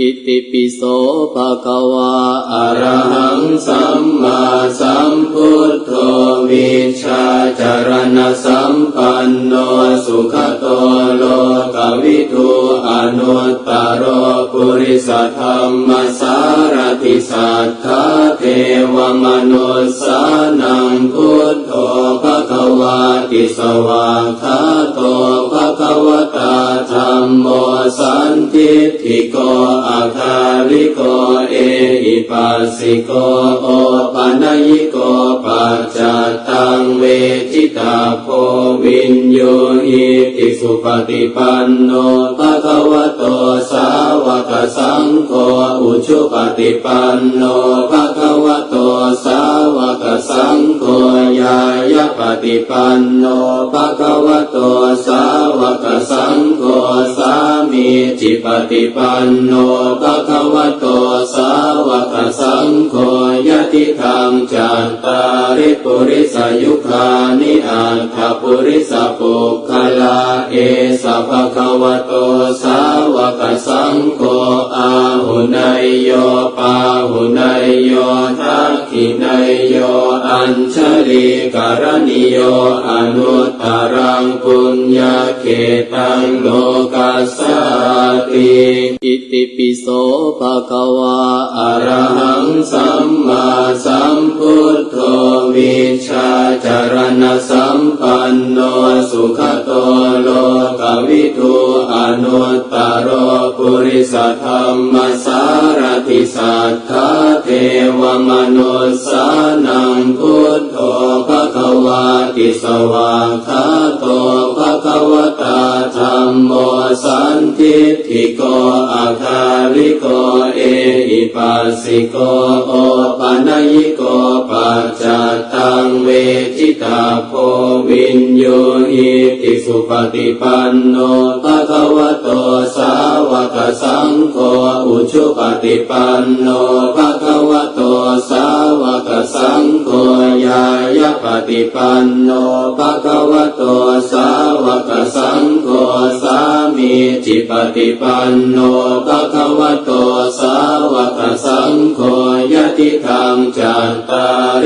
อิติปิโสภะคะวะอะระหังสัมมาสัมพุทโธวิชาจารณสัมปันโนสุขโตโลกวิทูอนุตตรโรปุริสธรรมสารติสัทธาเทวมนุสสานังพุทโธภะ วาติสวากขาโตภะคะวตาธัมโมสันติทิโกอาคาลิโกเอหิปัสสิโกโอปัญญิโกปัจจตังเวจิตาโพวินโยหิติสุปฏิปันโนภะคะวโตสาวกสังโฆอุชุปฏิปันโนภะคะวโตสาวกสังโฆยายา ปฏิปันโนภะคะวะโตสาวกสังโฆสามีจิปฏิปันโนภะคะวะโตสาวกสังโฆยะติธรรมจัตตาริปุริสยุคานิอัตถปุริสปุคคลาเอสภะคะวะโต นายโยปาหุนายโยทักขินายโยอัญชลีกรณิโยอนุตตรังปุญญาเขตังโลกัสสติอิติปิโสภะคะวะอรหังสัมมาสัมพุทโธวิชาจารณสัมปันโนสุขโตโลก วิทูอนุตตรโรปุริสธรรมสารติสัทธาเทวมนุสสานังพุทโธภะคะวาติสวากขาโตภะคะวตาธัมโมสันทิฏฐิโกอาคาลิโกเอิปัสสิโกโอปัญญิโกปัจจตังเวจิตาโพวิน โยหิติสุปฏิปันโนภะคะวะโตสาวกสังโฆอุชุปฏิปันโนภะคะวะโตสาวกสังโฆยายาปฏิปันโนภะคะวะโตสาวกสังโฆสามีจิปฏิปันโนภะคะวะโต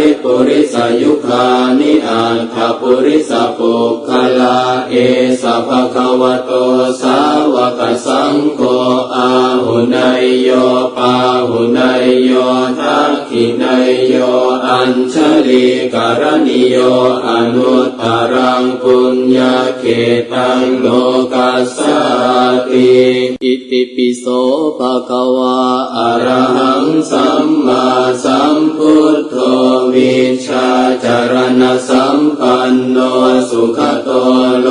ริปุริสยุคานิอัตถปุริสปุคคลาเอสภะคะวะโตสาวกสังโฆอาหุนายโยปาหุนายโยทา ขินายโยอัญชลีการณิโยอนุตตรังปุญญาเขตังโลกัสสติอิติปิโสภะคะวะอะระหังสัมมาสัมพุทโธวิชาจารณสัมปันโนสุขโตโล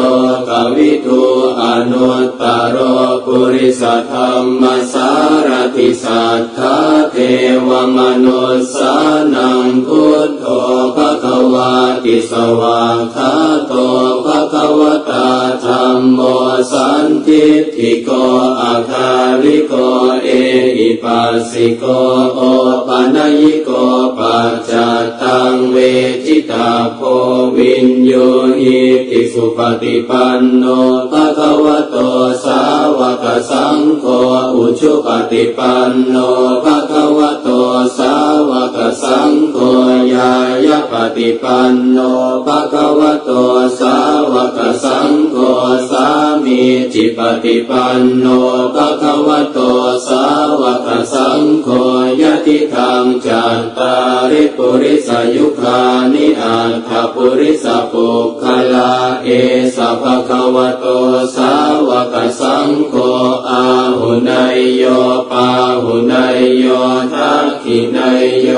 กวิทูอนุตตรโรปุริสธรรมส ติสัทธาเทวมนุสสานังพุทโธภะคะวาติสวากขาโตภะคะวตาธัมโมสันทิฏฐิโกอาคาลิโกเอหิปัสสิโกโอปัญญิโกปัจจตังเวจิตาโพวินโยหิติสุปฏิปันโนภะคะวะโตสาวกสังโฆ ชุปฏิปันโนภะคะวะโตสาวกสังโฆยายาปฏิปันโนภะคะวะโตสาวกสังโฆสามีจิปฏิปันโนภะคะวะโตสาวกสังโฆยะติธรรมจัตตาริปุริสยุคานิอัตถปุริสปุคคลาเอสะภะคะวะโตสา นายโยปาหุนายโยทักขินายโย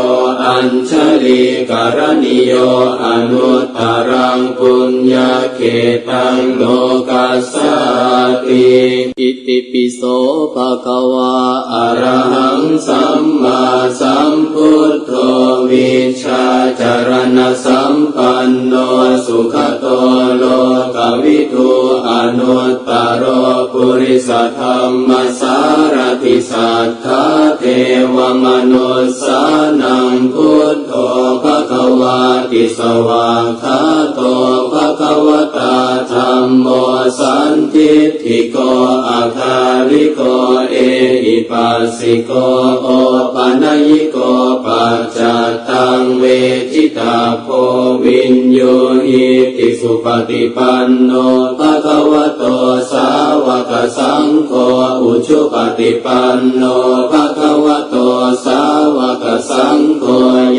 อัญชลีการณิโยอนุตตรังปุญญาเขตังโลกัสสติ ติปิโสภะคะวะอรหังสัมมาสัมพุทโธวิชาจารณสัมปันโนสุขโตโลกวิทูอนุตตรโรปุริสธรรมสารติสัทธาเทวมนุสสานังพุทโธภะคะวาติสวากขาโต วตาธัมโมสันทิทิฏฐิโกอาคาริโกเอหิปัสสิโกโอปะนยิโกปัจจตังเวทิตาโพวินโยหิติสุปฏิปันโนภะคะวะโตสาวกสังโฆอุชุปฏิปันโนภะคะวะโตสาวกสังโฆ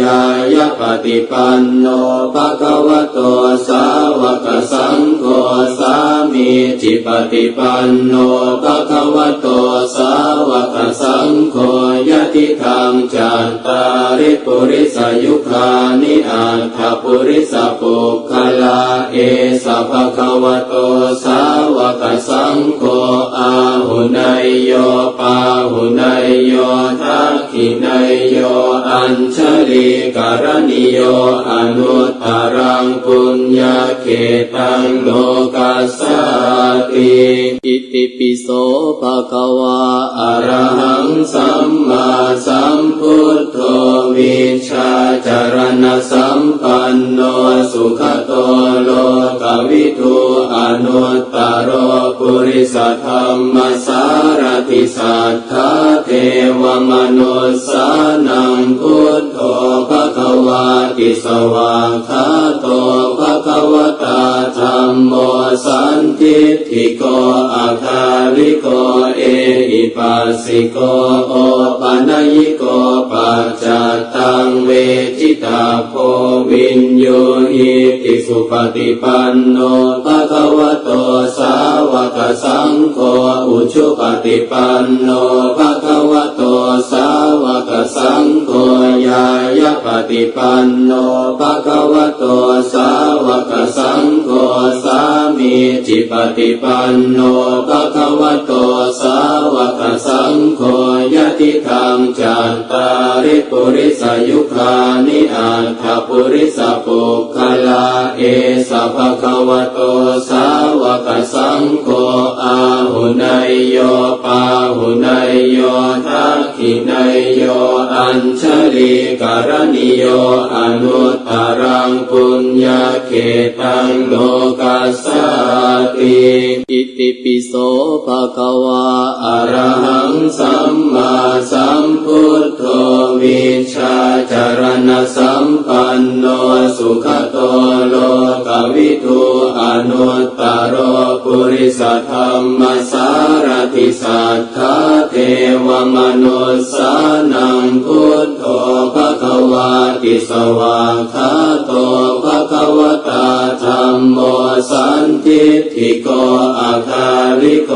ยายะปฏิปันโนภะคะวะโตสาวกสังโฆสา มีจิปฏิปันโนภะคะวะโตสาวกสังโฆยะติธรรมจัตตาริปุริสยุคานิอัตถปุริสปุคคลาเอสะภะคะวะโตสาวกสังโฆอาหุนายโยปาหุนายโยทักขินายโยอัญชลีการณิโยอนุตตรังปุญญาเขตังโลกา ปิโสภะคะวาอะระหังสัมมาสัมพุทโธวิชาจารณสัมปันโนสุขโตโลกวิทูอนุตตรโรปุริสธรรมสารติสัทธาเทวมนุสานังพุทโธภะคะวาติสวา ทิโกอาคาริโกเอหิปัสสิโกโอปะนยิโกปัจจตังเวทิตาโพวินโยหิติสุปฏิปันโนภะคะวะโตสาวกสังโฆอุชุปฏิปันโนภะคะวะโตสาวกสังโฆยายะปฏิปันโนภะคะวะโตสา มีจิปฏิปันโนภะคะวะโตสาวกสังโฆยะติธรรมจัตตาริปุริสยุคานิอัตถปุริสปุคคลาเอสะภะคะวะโตสาวกสังโฆอาหุนายโยปาหุนายโยทักขินายโยอัญชลีการณิโยอนุตตรังปุ ญญาเขตังโลกัสสาติอิติปิโสภะคะวาอรหังสัมมาสัมพุทโธวิชชาจารณสัมปันโนสุขโตโลกวิทูอนุตตรโรปุริสธรรมสารติสัทธาเทวมนุสสานังพุทโธภะ วาติสวากขาโตภะคะวตาธรรมโมสันทิฏฐิโกอาคาริโก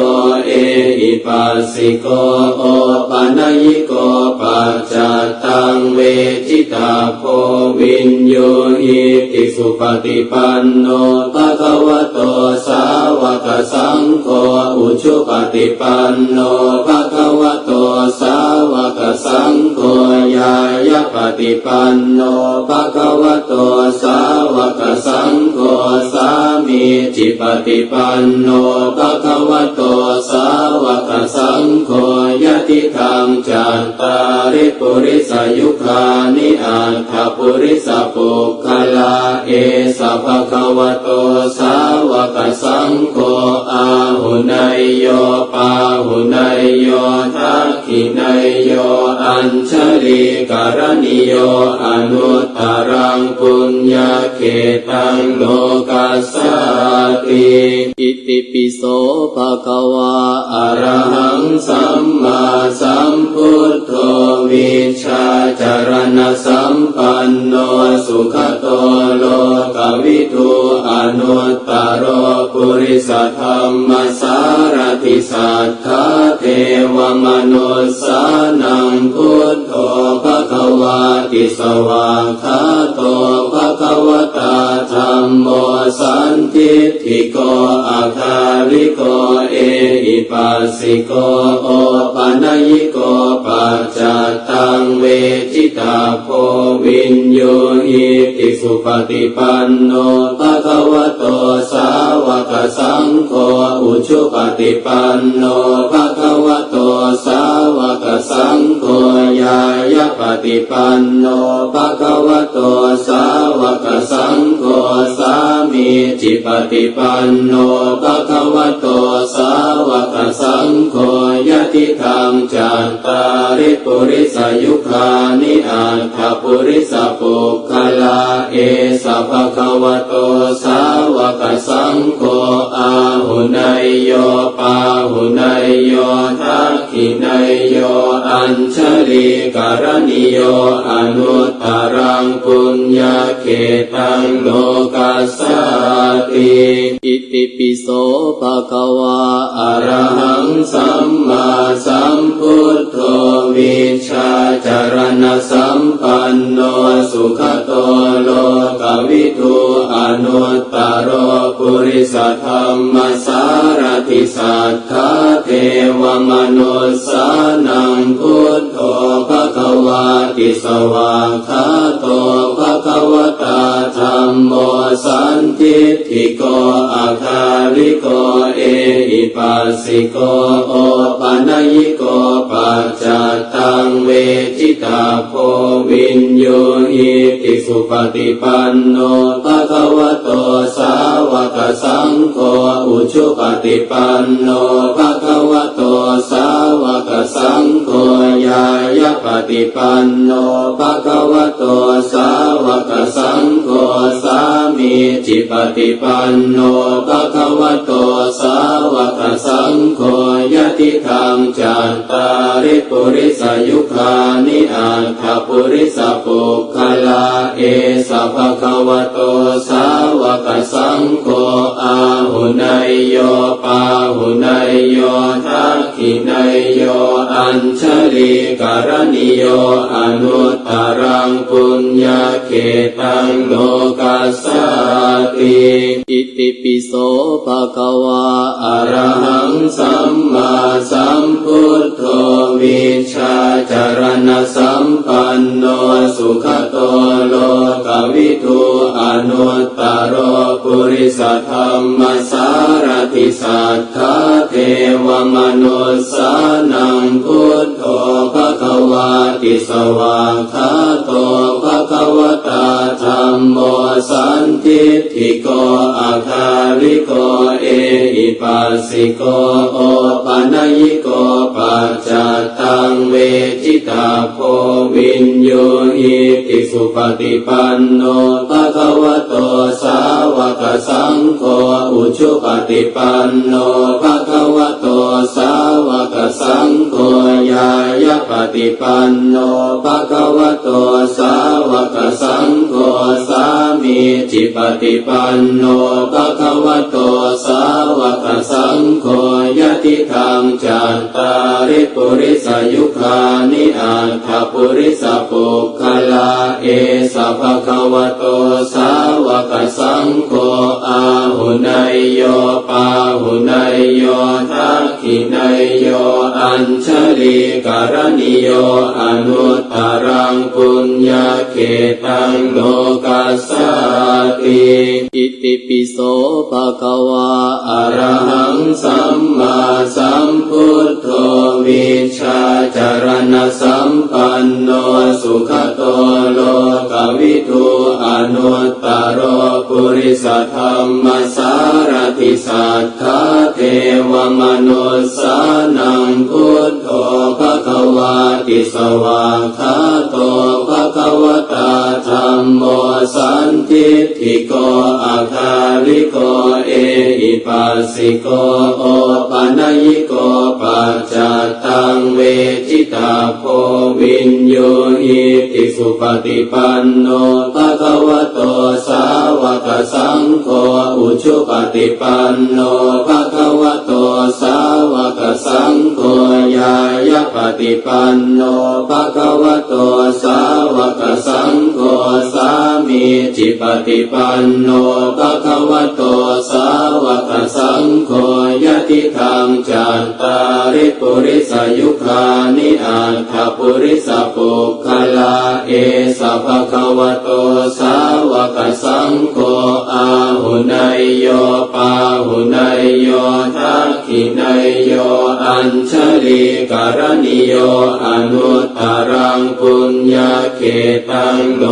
เอหิปัสสิโกโอปะนยิโกปัจจตังเวทิตาโพวินโยหิติสุปฏิปันโนภะคะวโตสาวกสังโฆอุชุปฏิปันโนภะคะวะโต ยาปฏิปันโนภะคะวะโตสาวกสังโฆสามีจิปฏิปันโนภะคะวะโตสาวกสังโฆยะติธรรมจัตตาริปุริสยุคานิอัตถปุริสปุคคลาเอสะภะคะวะโตสาวกสังโฆอาหุนายโยปาหุนายโยทักขิ ยโยอัญชลีการณิโยอนุตตรังปุญญาเขตังโลกัสสติอิติปิโสภะคะวาอะระหังสัมมาสัมพุทโธวิชาจารณสัมปันโนสุขโตโลกวิทูอนุตตรโรปุริสธรรมสารติสัทธาเทวมนุสสานังพุทโธภะคะวาติสวากขาโตภะคะวตาธรรมโมสันทิฏฐิโกอาคาริโกเอหิปัสสิโกโอปะนยิโกปัจจตังเวทิตาโพวินโยหิติสุปฏิปันโนภะคะวะโตสาวกสังโฆอุชุปฏิปันโนภะ ฏิปันโนภะคะวะโตสาวกสังโฆสามีจิปฏิปันโนภะคะวะโตสาวกสังโฆยะติธรรมจัตตาริปุริสยุคานิอัตถปุริสปุคคลาเอสะภะคะวะโตสาวกสังโฆอาหุนยโยป ชลีการณิโยอนุตตรังปุญญาเขตังโลกัสสติอิติปิโสภะคะวาอรหังสัมมาสัมพุทโธวิชาจารณสัมปันโนสุขโตโลกวิทูอนุตตรปุริ สธรรมสารติสัทธาเทวมนุสสานังพุทโธภะคะวาติสวากขาโตภะคะวตาธรรมโมสันทิฏฐิโกอาคาริโกเอหิปัสสิโกโอปัญญิโกปัจจตังเวทิตาโพวินโยหิติสุปฏิปันโนภะคะวตสาวกสังโฆ อุชุปฏิปันโนภะคะวะโตสาวกสังโฆยายะปฏิปันโนภะคะวะโตสาวกสังโฆสามีจิปฏิปันโนภะคะวะโตสาวกสังโฆยะติธรรมจัตตาริปุริสยุคานิอัตถปุริสปุคคลาเอสะภะคะวะโต โยปาหุนายโยทักขินายโยอัญชลีการณิโยอนุตตรังปุญญาเขตังโลกัสสติอิติปิโสภะคะวาอรหังสัมมาสัมพุทโธวิชาจารณสัมปันโนสุขโตโลกวิทูอนุตตรปุริสธรรมสา ติสัทธาเทวมนุสสานังพุทโธภะคะวาติสวากขาโตภะคะวตาธรรมโมสันทิฏฐิโกอาคาริโกเอหิปัสสิโกโอปัญญิโกปัจจตังเวทิตาโพวินโยหิติสุปฏิปันโนภะคะวะโตสา วกสังโฆอุชุปฏิปันโนภะคะวะโตสาวกสังโฆยายะปฏิปันโนภะคะวะโตสาวกสังโฆสามีจิปฏิปันโนภะคะวะโต จัตตาริปุริสยุคานิอัตถปุริสปุคคลาเอสะภะคะวะโตสาวกสังโฆอาหุนายโยปาหุนายโยทักขินายโยอัญชลีการณิโยอนุตตรังปุญญาเขตังโลกัสสติอิติปิโสภะคะวาอะระหังสัมมาสั ชาจารณสัมปันโนสุขโตโลกวิทูอนุตตรปุริสธรรมสารติสัทธาเทวมนุสสานังพุทโธภควาติสวากขาโตภควตาธรรมโมสันทิฏฐิโกอาคาริโกเอ หิปัสสิโกโอปัญญิโกปัจจตังเวทิตาโพวินโยหิติสุปฏิปันโนภะคะวะโตสาวกสังโฆอุชุปฏิปันโนภะคะวะโตสาวกสังโฆยายะปฏิปันโนภะคะวะโตสาวกสัง สามีจิปฏิปันโนภะคะวะโตสาวกสังโฆยะติธรรมจัตตาริปุริสยุคานิอัตถปุริสปุคคลาเอสะภะคะวะโตสาวกสังโฆอาหุนายโยปาหุนายโยทักขินายโยอัญชลีการณิโยอนุตตรังปุญญาเขตังโล